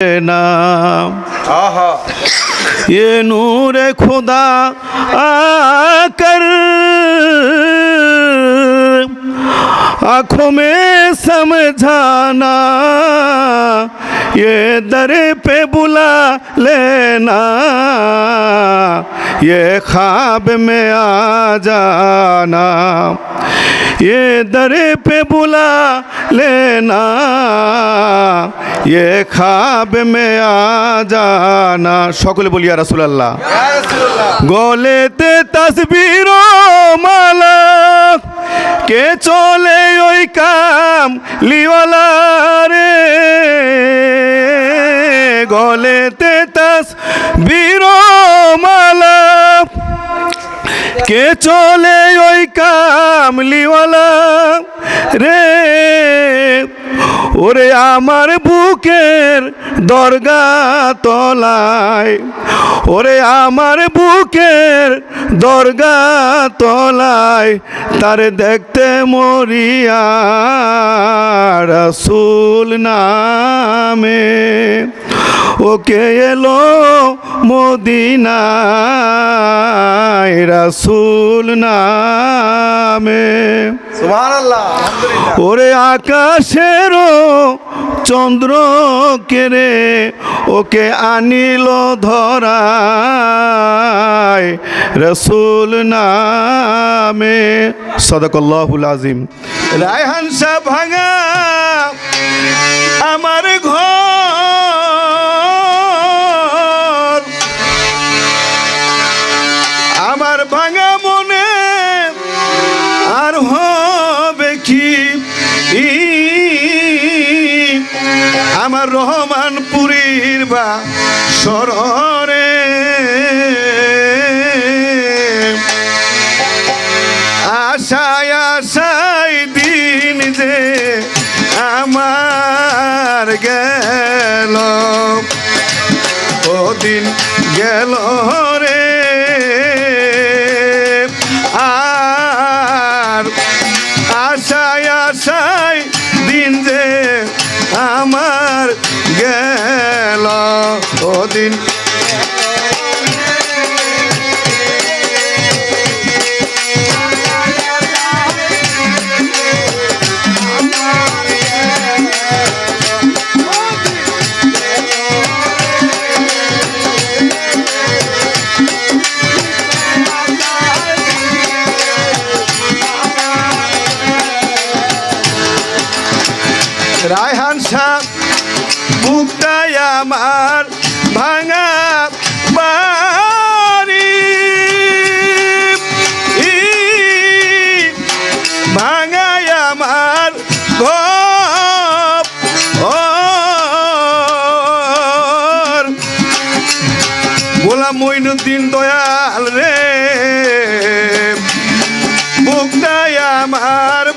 नाम। ये नूर खुदा आकर आँखों में समझाना ये दर पे बुला लेना ये ख्वाब में आ जाना। ये दर पे बुला लेना ये ख्वाब में आ जाना সকলে বলিয়া রাসূলুল্লাহ या रसूलुल्लाह গলেতে তসবিরো মালা কে চলে ওই কাম লিওয়ালা রে গলেতে তসবিরো মালা কে চলে ওই কামলিওয়ালা রে? ওরে আমার বুকের দরগা তলায় ওরে আমার বুকের দরগা তলায় তার দেখতে মরিয়া রসুল নামে। ওকে এলো মদিনা রাসুল নামে। ওরে আকাশেরও চন্দ্র কেরে ওকে আনিল ধরায় রসুল নামে। সদকল্লাহুল আজিম রায়হান শাহ ভাঙা আমার ঘর। আমার ভাঙা আমার রহমানপুরীর বা সররে আশায় আশায় দিন যে আমার গেল ওদিন গেল। রায়হান শাহ বুকটাই আমার ভাঙা বাড়ি ভাঙাই আমার ঘর। গোলাম মইনুদ্দিন দয়াল রে বুকটাই আমার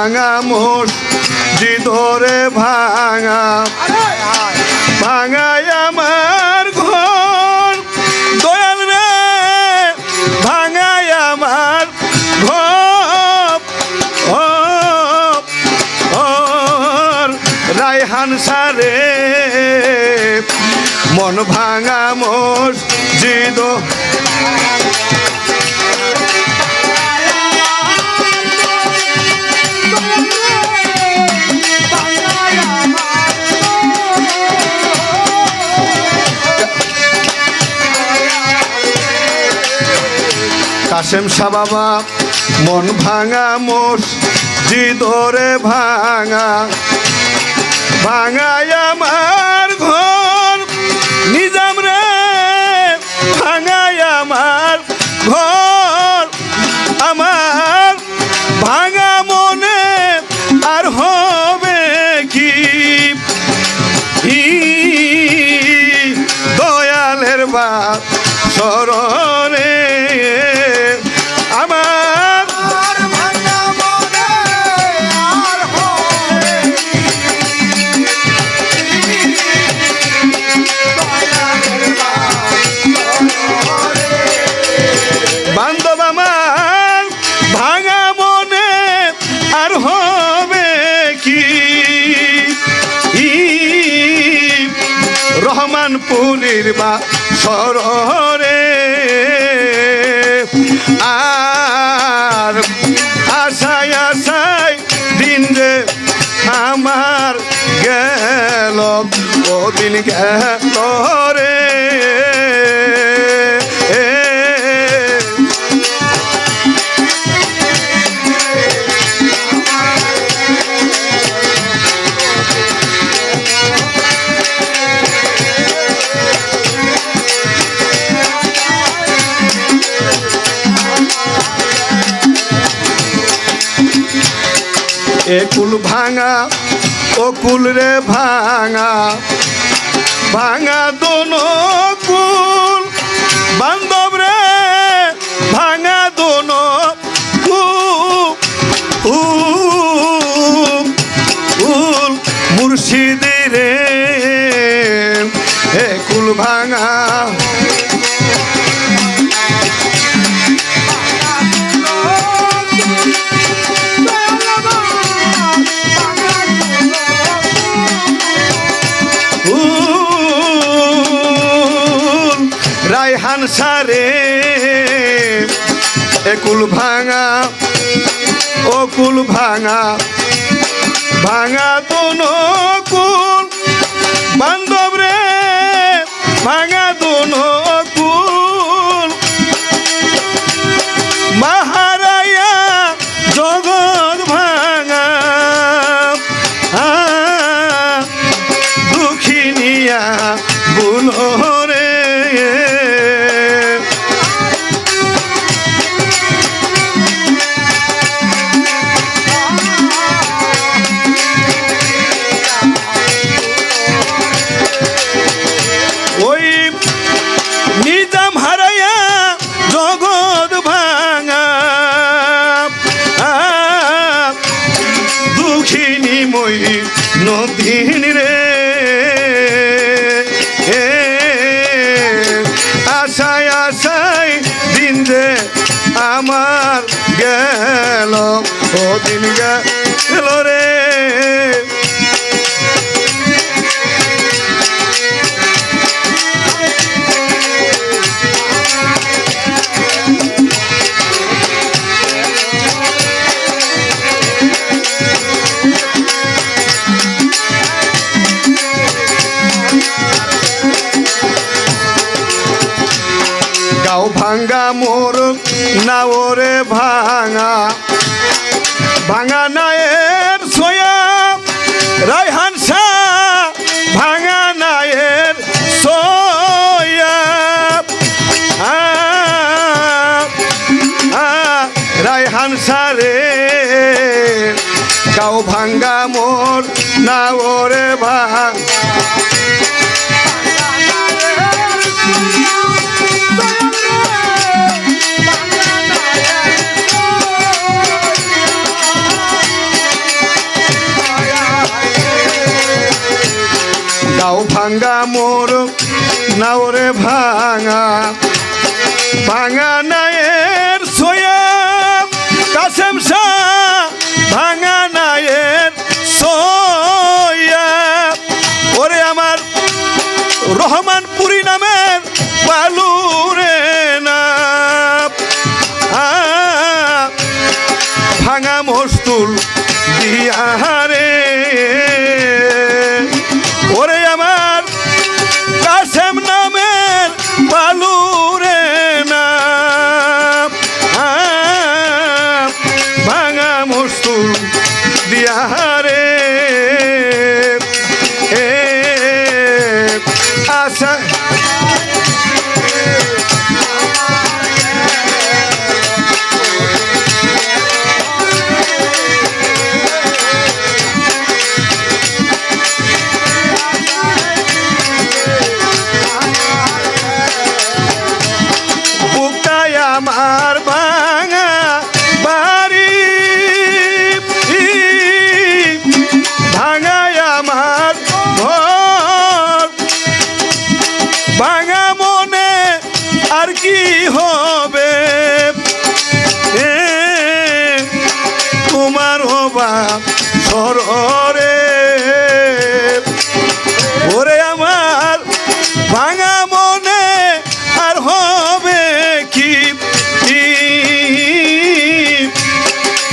ভাঙা মোর ধরে ভাঙা। ভাঙাই আমার ঘর। দয়াল রে, ভাঙাই আমার ঘর। রায়হান সারে। মন ভাঙা মোর জিদ কাশেম শাহ বাবা মন ভাঙা মোষ জিদরে ভাঙা ভাঙায় আমার রহমানপুরীর বা সররে আর আশায় আশায় দিন যে আমার গেল ও দিন গেল এ কুল ভাঙা, ও কুল রে ভাঙা। ভাঙা দোনো কুল, বান্ধব রে, ভাঙা দোনো কুল। মুর্শিদি রে, এ কুল ভাঙা। রায়হান সারে একুল ভাঙা, ও কুল ভাঙা ভাঙা তোন কুল, বান্ধব রে, ভাঙা তোন কুল। মাহারায়া আমার গেল ও দিন গেল রে। ভাঙ্গা মোর নাওরে ভাঙা। ভাঙা নায়ের সোয়া, রায়হান শাহ, ভাঙা নায়ের সোয়া। রায়হান সারে গাও ভাঙ্গা মোর নাওরে ভাঙ। ভাঙ্গা মোর নাওরে ভাঙা। ভাঙা নায়ের সোয়া কাসেম শাহ ভাঙা নায়ের সোয়া ওরে আমার রহমানপুরি নামের পালুরে না। আ, ভাঙা মস্তুল হবা সররে ওরে আমার ভাঙা মনে আর হবে কি?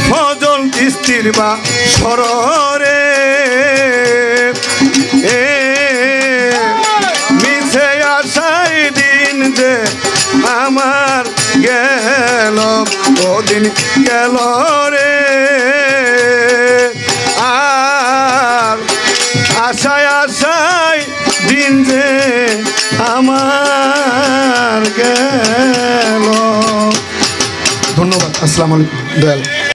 ফজল কিস্তির বা সররে এ, মিছে আশাই যে আমার গেল ওদিন গেল রে। আসসালামু আলাইকুম দয়াল